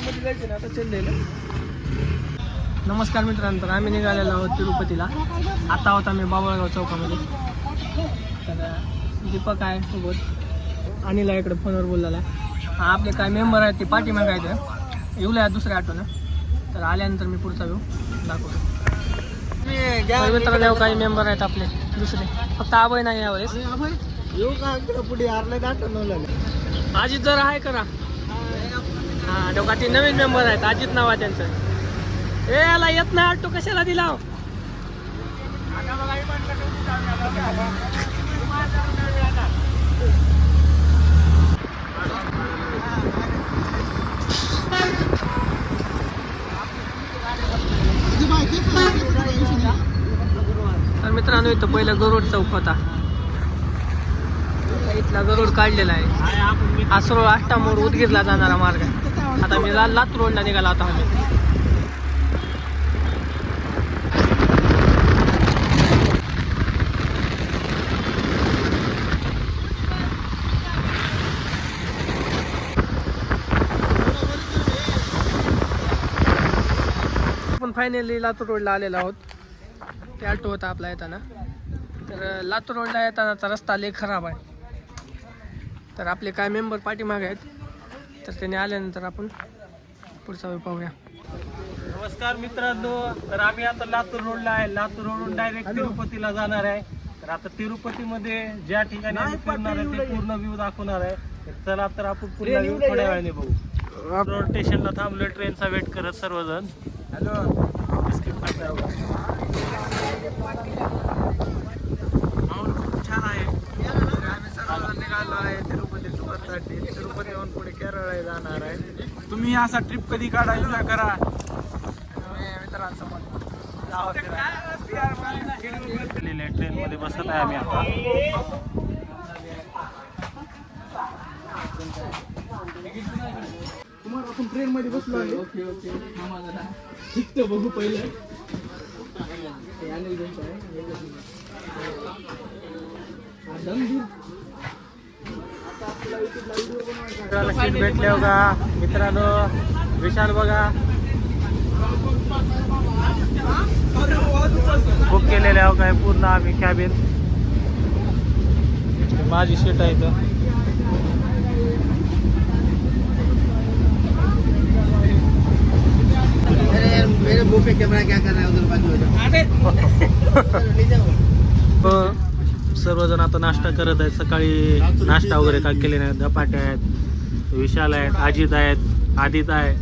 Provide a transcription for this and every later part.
आतमध्ये जायचं ना आता चाललेलं नमस्कार मित्रांनो तर आम्ही निघालेलो आहोत तिरुपतीला. आता आहोत आम्ही बाबळगाव चौकामध्ये. तर दीपक आहे सोबत. अनिल इकडे फोनवर बोललेला आहे. हा, आपले काय मेंबर आहेत ते पाठीमागे आहेत. येऊ लागले दुसऱ्या ऑटोनं. तर आल्यानंतर मी पुढचा व्यू दाखवतो. तर मित्रांनो काही मेंबर आहेत आपले. दुसरे. फक्त आबय नाही यावेळेस. येऊ का पुढे? अजित जरा आहे करा. हा तेव्हा नवीन मेंबर आहेत अजित नाव आहे त्यांचं. ए याला येत नाही ऑटो कशाला दिला? हो? तर मित्रांनो इथं पहिलं गरुड चौक होता. इथला गरुड काढलेला आहे. हा सरळ आष्टा उदगीरला जाणारा मार्ग आहे. आता मी ला- रोडला निघाला होता आम्ही. आपण फायनली लातूर रोडला आलेलो आहोत. ते ऑटो होता आपला येताना. तर लातूर रोडला येतानाचा रस्ता लय खराब आहे. तर आपले काय मेंबर पाठीमागे आहेत. तर त्याने आल्यानंतर आपण पुढचा वेळ पाहूया. नमस्कार मित्रांनो तर आम्ही आता लातूर रोडला आहे. लातूर रोडून डायरेक्ट तिरुपतीला जाणार आहे. तर आता तिरुपतीमध्ये ज्या ठिकाणी आम्ही फिरणार आहे ते पूर्ण व्ह्यू दाखवणार आहे. तर चला तर आपण पूर्ण व्ह्यू थोड्या वेळाने बघू. रोड स्टेशनला थांबलो ट्रेनचा वेट करत सर्वजण. हॅलो. खूप छान आहे. आम्ही सर्वजण निघालो आहे तिरुपती टूरसाठी पुढे केरळ जाणार आहे. तुम्ही असा ट्रिप कधी काढा एन्जॉय करा? ट्रेन मध्ये बसत आहे आम्ही आता. आपण ट्रेन मध्ये बसलो आहे. Okay okay. ठीक तर बघू पहिलं. अनिल भाईचं आहे. हा, दमगीर. सीट भेटले बघा. मित्रांनो विशाल बघा. बुक केलेले आहे काय? पूर्ण आम्ही कॅबिन माझी सीट आहे इथं. मेरे मुंह पे कैमरा क्या कर रहा है? उधर बाजू हो. सर्वजण आता नाश्ता करत आहेत. सकाळी नाश्ता वगैरे काय केले नाही धपाटे आहेत विशाल आहेत अजित आहेत आदित आहे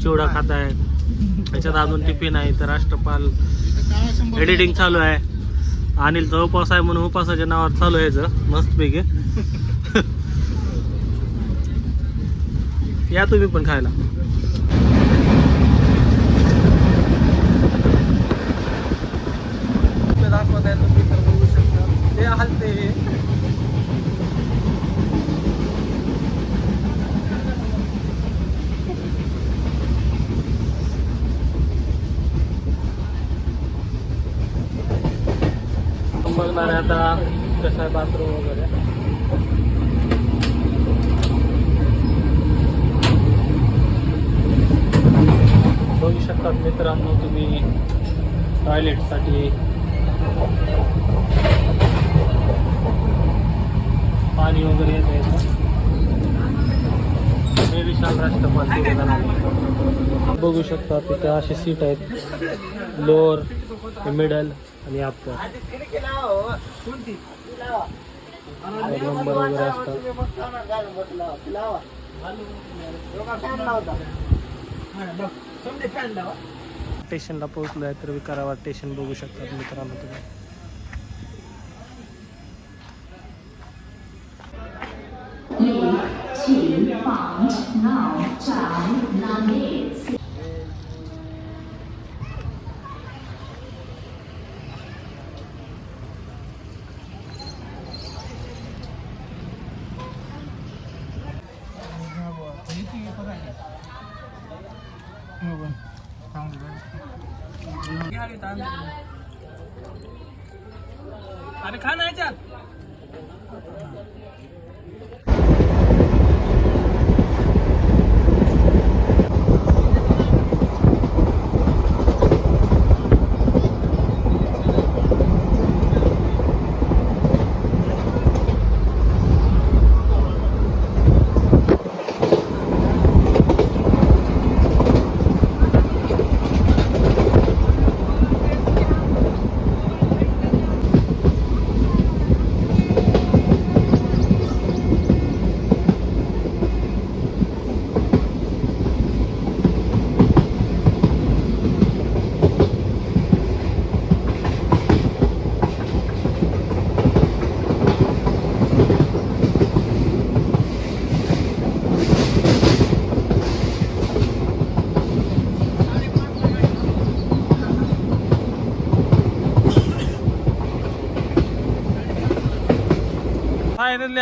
चिवडा खात आहेत. त्याच्यात अजून टिफिन आहे तर राष्ट्रपाल. एडिटिंग चालू आहे. अनिलचा उपास आहे म्हणून उपासाच्या नावावर चालू आहे याचं. मस्तपैकी. या तुम्ही पण खायला ते दाखवत आहे तुम्ही तर बघू शकता ते हलते बघणार आहे आता कसं आहे बाथरूम वगैरे? बघू शकतात मित्रांनो तुम्ही टॉयलेटसाठी पाणी वगैरे येत आहे हे विशाल राष्ट्रपाल बघू शकता तिथे असे सीट आहेत. लोअर मिडल आणि अप्पर नंबर वगैरे असतात स्टेशनला पोहोचलो आहे तर विकाराबाद स्टेशन बघू शकतात मित्रांनो तुम्ही. अरे खा ना याच्यात.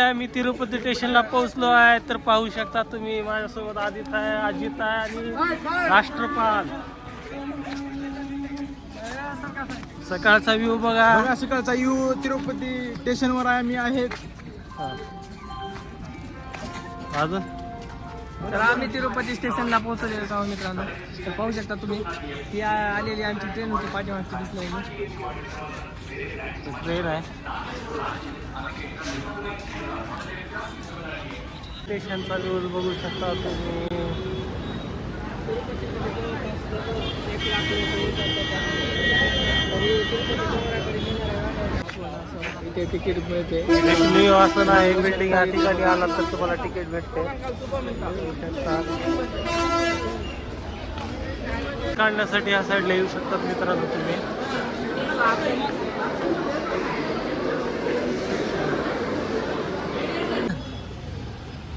फायनली आम्ही तिरुपती स्टेशनला पोहोचलो आहे तर पाहू शकता तुम्ही माझ्यासोबत आदित आहे अजित आहे आणि राष्ट्रपाल. सकाळचा व्ह्यू बघा. बघा सकाळचा यू तिरुपती स्टेशनवर आहे आम्ही आहेत हा. अजून? तर आम्ही तिरुपती स्टेशनला पोहोचलेलो आहोत मित्रांनो. तर पाहू शकता तुम्ही ती आलेली आमची ट्रेन होती पाठीमागची दिसली ट्रेन आहे. स्टेशनचा व्ह्यूज बघू शकता तुम्ही. इथे तिकीट मिळते. एक न्यू असं आहे बिल्डिंग या ठिकाणी आला तर तुम्हाला तिकीट भेटते. काढण्यासाठी या साईडला येऊ शकतात मित्रांनो तुम्ही.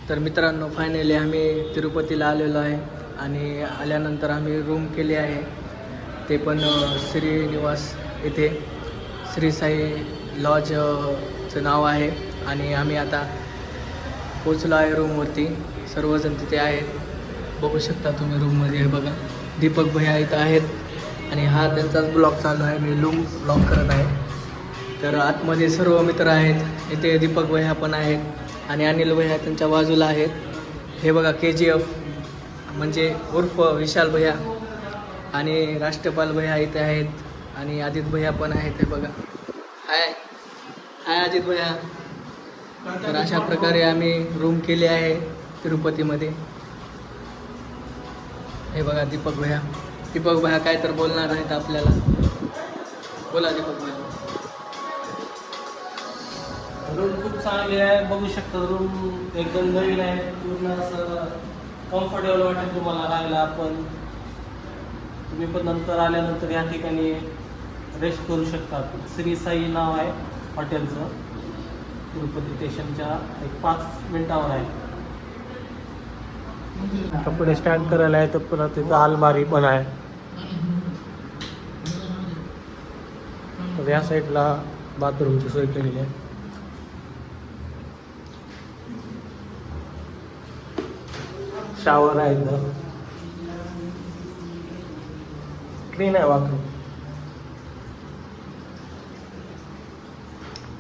तर मित्रांनो फायनली आम्ही तिरुपतीला आलेलो आहे. आणि आल्यानंतर आम्ही रूम केली आहे. ते पण श्रीनिवास येथे. श्री साई लॉजचं नाव आहे. आणि आम्ही आता पोचलो आहे रूमवरती सर्वजण तिथे आहेत. बघू शकता तुम्ही रूममध्ये बघा दीपक भैया इथं आहेत. आणि हा त्यांचाच ब्लॉग चालू आहे. मी लूम ब्लॉग करत आहे. तर आतमध्ये सर्व मित्र आहेत. इथे दीपक भैया पण आहेत. आणि अनिल भैया त्यांच्या बाजूला आहेत. हे बघा के जी एफ म्हणजे उर्फ विशाल भैया आणि राष्ट्रपाल भैया इथे आहेत आणि अजित भैया पण आहेत हे बघा. हाय. हाय अजित भैया. तर अशा प्रकारे आम्ही रूम केली आहे तिरुपतीमध्ये. हे बघा दीपक भैया. दीपक भैया काय तर बोलणार आहेत आपल्याला. बोला दीपक भैया. रूम खूप चांगली आहे बघू शकता. रूम एकदम नवीन आहे पूर्ण असं कम्फर्टेबल वाटेल तुम्हाला राहायला आपण तुम्ही पण नंतर आल्यानंतर या ठिकाणी रेस्ट करू शकता श्री साई नाव आहे हॉटेलचं. तिरुपती स्टेशनच्या एक पाच मिनिटावर आहे. कपडे स्टँड करायला आहे तर पुन्हा तिथं अलमारी पण आहे. तर या साईडला बाथरूमची सोय केलेली आहे. शावर आहे इथं क्लीन आहे बाथरूम